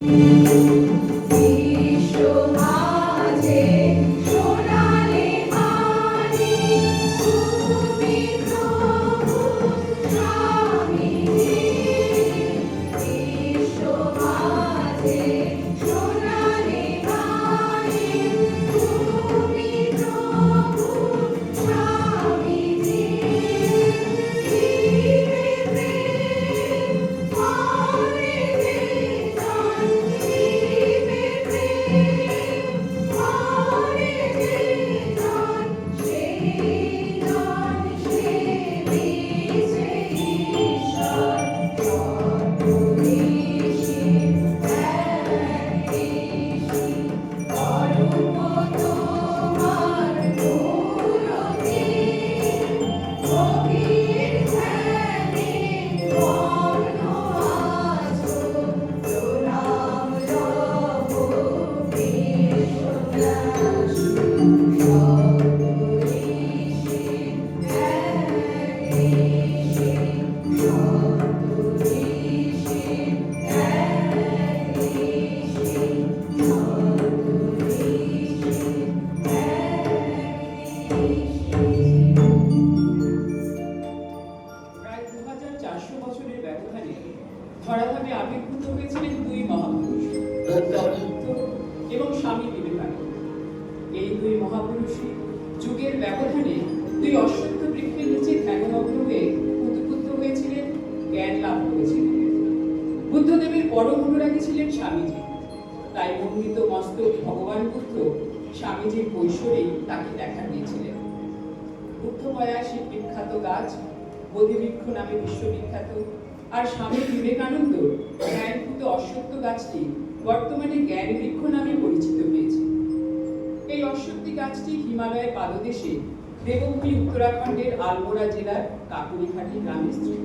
বিশ্ব চারশো বছরের ব্যবধানে আবির্ভূত হয়েছিলেন দুই মহাপুরুষ এবং স্বামী বিবেকানন্দ। এই দুই মহাপুরুষই যুগের ব্যবধানে দুই অশ্বত্থ বৃক্ষের নিচে ধ্যানমগ্ন হয়ে উদ্বুদ্ধ হয়েছিলেন, জ্ঞান লাভ করেছিলেন। বুদ্ধদেবের পরম অনুরাগী ছিলেন স্বামীজি। তাই মন্ডিত মস্তক ভগবান বুদ্ধ স্বামীজির কৈশোরেই তাকে দেখা দিয়েছিলেন। বুদ্ধগয়া সেই বিখ্যাত গাছ, বোধিবৃক্ষ নামে বিশ্ববিখ্যাত আর স্বামী বিবেকানন্দ জ্ঞানভূত অশ্বত্থ গাছটি বর্তমানে জ্ঞান বৃক্ষ নামে পরিচিত হয়েছে। এই অশ্বত্থি গাছটি হিমালয়ের পাদদেশে দেবভূমি উত্তরাখণ্ডের আলমোড়া জেলার কাকুরিঘাটি গ্রামে স্থিত।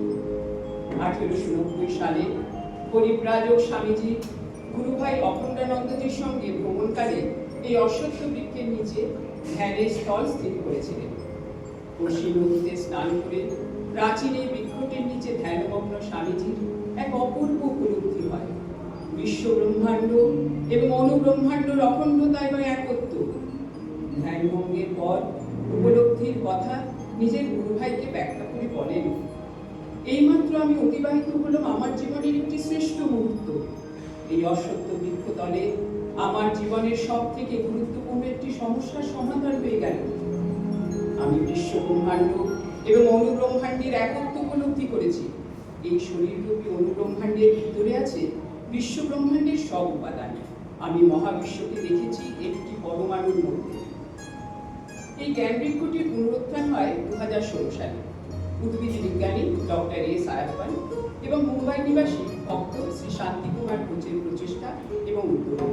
আঠেরোশো নব্বই সালে পরিব্রাজক স্বামীজি গুরুভাই অখণ্ডানন্দজির সঙ্গে ভ্রমণকালে এই অশ্বত্থ বৃক্ষের নিচে ধ্যানের স্থল স্থির করেছিলেন। কোশি নদীতে স্নান করে প্রাচীন এই বৃক্ষটির নিচে ধ্যানমগ্ন স্বামীজির এক অপূর্ব উপলব্ধি হয়। বিশ্ব ব্রহ্মাণ্ড এবং অনুব্রহ্মাণ্ডর অখণ্ডতায় বা একত্ব ধ্যানভঙ্গের পর উপলব্ধির কথা নিজের গুরুভাইকে ব্যাখ্যা করে বলেন। এইমাত্র আমি অতিবাহিত হলাম আমার জীবনের একটি শ্রেষ্ঠ মুহূর্ত এই অসত্য বৃক্ষতলে আমার জীবনের সব থেকে গুরুত্বপূর্ণ একটি সমস্যার সমাধান হয়ে গেল। আমি বিশ্ব ব্রহ্মাণ্ড এবং অনুব্রহ্মাণ্ডের একত্ব উপলব্ধি করেছি। এই শরীররূপী অনুব্রহ্মাণ্ডের ভিতরে আছে বিশ্ব ব্রহ্মাণ্ডের সব উপাদান। আমি মহাবিশ্বকে দেখেছি একটি পরমাণুর মধ্যে। এই জ্ঞান বৃক্ষটির পুনরুত্থান হয় দু হাজার ষোলো সালে। উদ্ভিদ বিজ্ঞানী ডক্টর এস আয়াপ্পান এবং মুম্বাই নিবাসী ভক্ত শ্রী শান্তি কুমার কোচের প্রচেষ্টা এবং উদ্যোগ